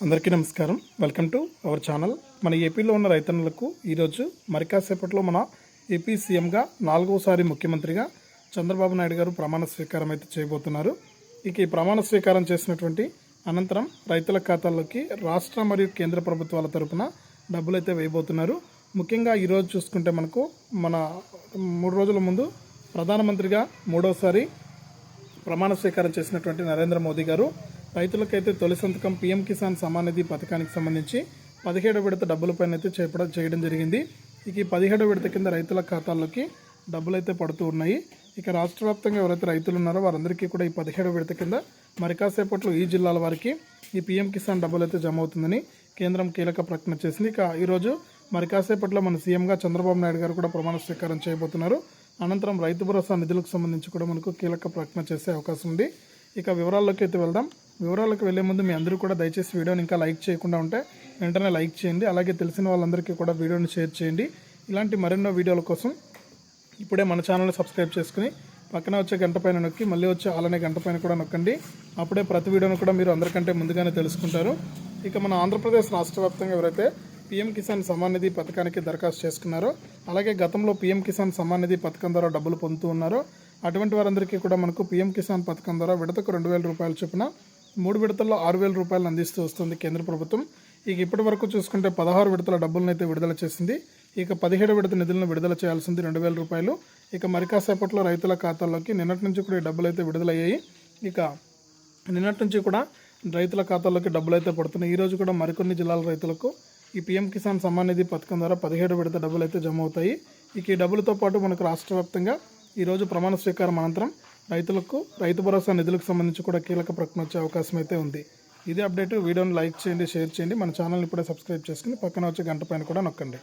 అందరికీ నమస్కారం. Welcome to our channel. మన ఏపీలో ఉన్న రైతన్నులకు ఈరోజు మరికాసేపట్లో మన ఏపీ సీఎంగా నాలుగోసారి ముఖ్యమంత్రిగా చంద్రబాబు నాయుడు గారు ప్రమాణ స్వీకారం అయితే చేయబోతున్నారు. ఇక ఈ ప్రమాణ స్వీకారం చేసినటువంటి అనంతరం రైతుల ఖాతాల్లోకి రాష్ట్ర మరియు కేంద్ర ప్రభుత్వాల తరపున డబ్బులు అయితే వేయబోతున్నారు. ముఖ్యంగా ఈరోజు చూసుకుంటే మనకు మన మూడు రోజుల ముందు ప్రధానమంత్రిగా మూడోసారి ప్రమాణ స్వీకారం చేసినటువంటి నరేంద్ర మోదీ గారు రైతులకైతే తొలి సంతకం పీఎం కిసాన్ సమాన్ నిధి పథకానికి సంబంధించి పదిహేడు విడత డబ్బులపైన అయితే చేపడం చేయడం జరిగింది. ఇక ఈ పదిహేడు విడత కింద రైతుల ఖాతాల్లోకి డబ్బులు అయితే పడుతూ ఉన్నాయి. ఇక రాష్ట్ర వ్యాప్తంగా ఎవరైతే రైతులు ఉన్నారో వారందరికీ కూడా ఈ పదిహేడు విడత కింద మరి కాసేపట్లో ఈ జిల్లాల వారికి ఈ పీఎం కిసాన్ డబ్బులు అయితే జమ అవుతుందని కేంద్రం కీలక ప్రకటన చేసింది. ఇక ఈరోజు మరి కాసేపట్లో మన సీఎంగా చంద్రబాబు నాయుడు గారు కూడా ప్రమాణ స్వీకారం చేయబోతున్నారు. అనంతరం రైతు భరోసా నిధులకు సంబంధించి కూడా మనకు కీలక ప్రకటన చేసే అవకాశం ఉంది. ఇక వివరాల్లోకి అయితే వెళ్దాం. వివరాలకు వెళ్ళే ముందు మీ అందరూ కూడా దయచేసి వీడియోని ఇంకా లైక్ చేయకుండా ఉంటే వెంటనే లైక్ చేయండి. అలాగే తెలిసిన వాళ్ళందరికీ కూడా వీడియోని షేర్ చేయండి. ఇలాంటి మరెన్నో వీడియోల కోసం ఇప్పుడే మన ఛానల్ని సబ్స్క్రైబ్ చేసుకుని పక్కన వచ్చే గంట పైన నొక్కి మళ్ళీ వచ్చే అలానే గంట పైన కూడా నొక్కండి. అప్పుడే ప్రతి వీడియోను కూడా మీరు అందరికంటే ముందుగానే తెలుసుకుంటారు. ఇక మన ఆంధ్రప్రదేశ్ రాష్ట్ర వ్యాప్తంగా ఎవరైతే పీఎం కిసాన్ సమాన్ నిధి పథకానికి దరఖాస్తు చేసుకున్నారో అలాగే గతంలో పీఎం కిసాన్ సమాన్ నిధి పథకం ద్వారా డబ్బులు పొందుతూ ఉన్నారో అటువంటి వారందరికీ కూడా మనకు పీఎం కిసాన్ పథకం ద్వారా విడతకు రెండు వేల రూపాయల చొప్పున మూడు విడతల్లో ఆరు వేల రూపాయలు అందిస్తూ వస్తుంది కేంద్ర ప్రభుత్వం. ఇక ఇప్పటి వరకు చూసుకుంటే పదహారు విడతల డబ్బులను అయితే విడుదల చేసింది. ఇక పదిహేడు విడత నిధులను విడుదల చేయాల్సింది రెండు వేల రూపాయలు. ఇక మరి కాసేపట్లో రైతుల ఖాతాల్లోకి నిన్నటి నుంచి కూడా ఈ డబ్బులు అయితే విడుదలయ్యాయి. ఇక నిన్నటి నుంచి కూడా రైతుల ఖాతాల్లోకి డబ్బులు అయితే పడుతున్నాయి. ఈ రోజు కూడా మరికొన్ని జిల్లాల రైతులకు ఈ పీఎం కిసాన్ సమ్మాన్ నిధి పథకం ద్వారా పదిహేడు విడత డబ్బులు అయితే జమ అవుతాయి. ఇక ఈ డబ్బులతో పాటు మనకు రాష్ట్ర వ్యాప్తంగా ఈరోజు ప్రమాణ స్వీకారం అనంతరం రైతులకు రైతు భరోసా నిధులకు సంబంధించి కూడా కీలక ప్రకటన వచ్చే అవకాశం అయితే ఉంది. ఇదే అప్డేట్. వీడియోని లైక్ చేయండి షేర్ చేయండి. మన ఛానల్ని ఇప్పుడే సబ్స్క్రైబ్ చేసుకుని పక్కన వచ్చే గంట పైన కూడా నొక్కండి.